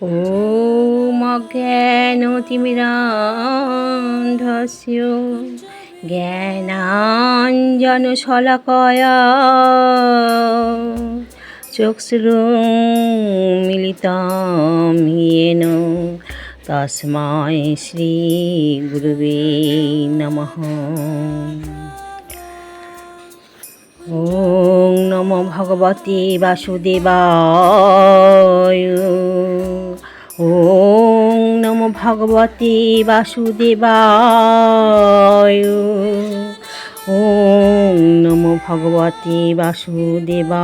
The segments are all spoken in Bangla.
ॐ अज्ञानतिमिरान्धस्य জ্ঞানাঞ্জনশলাকয়া চক্ষুমিলিতাম ইয়েন তস্মায় শ্রী গুরুবে নমঃ ওং নম ভগবতে বাসুদেবায় ॐ নমো ভগবতে বাসুদেবায়। ॐ নমো ভগবতে বাসুদেবায়।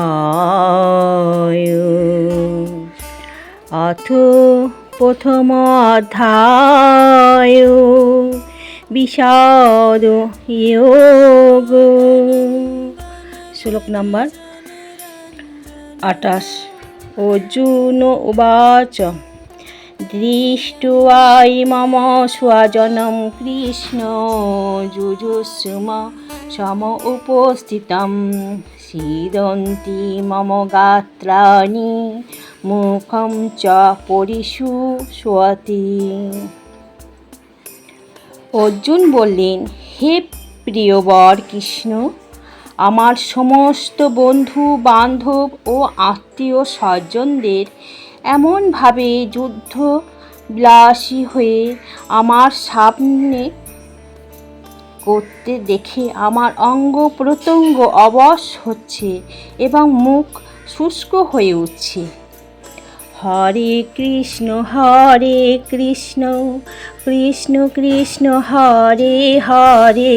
অথ প্রথম অধ্যায় বিষাদ যোগ। শ্লোক নাম্বার আটাশ অর্জুন উবাচ। দৃষ্টুয়াই মম স্বজনম কৃষ্ণ যুজুস্ম সম উপস্থিতম। সিদন্তি মম গাত্রাণি মুখম চ পরিষু স্বতি অর্জুন বললেন, হে প্রিয়বর কৃষ্ণ, আমার সমস্ত বন্ধু, বান্ধব ও আত্মীয় স্বজনদের এমনভাবে যুদ্ধ বিলাসী হয়ে আমার সামনে করতে দেখে আমার অঙ্গ প্রত্যঙ্গ অবশ হচ্ছে এবং মুখ শুষ্ক হয়ে উঠছে। হরে কৃষ্ণ হরে কৃষ্ণ কৃষ্ণ কৃষ্ণ, হরে হরে।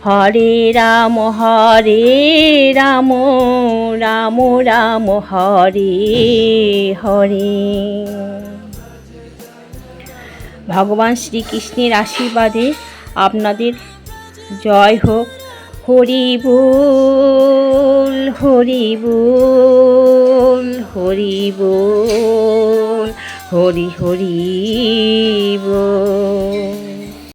হরে রাম হরে রাম রাম রাম, হরে হরে। ভগবান শ্রীকৃষ্ণের আশীর্বাদে আপনাদের জয় হোক। হরি বল, হরি হরি বল, হরি হরি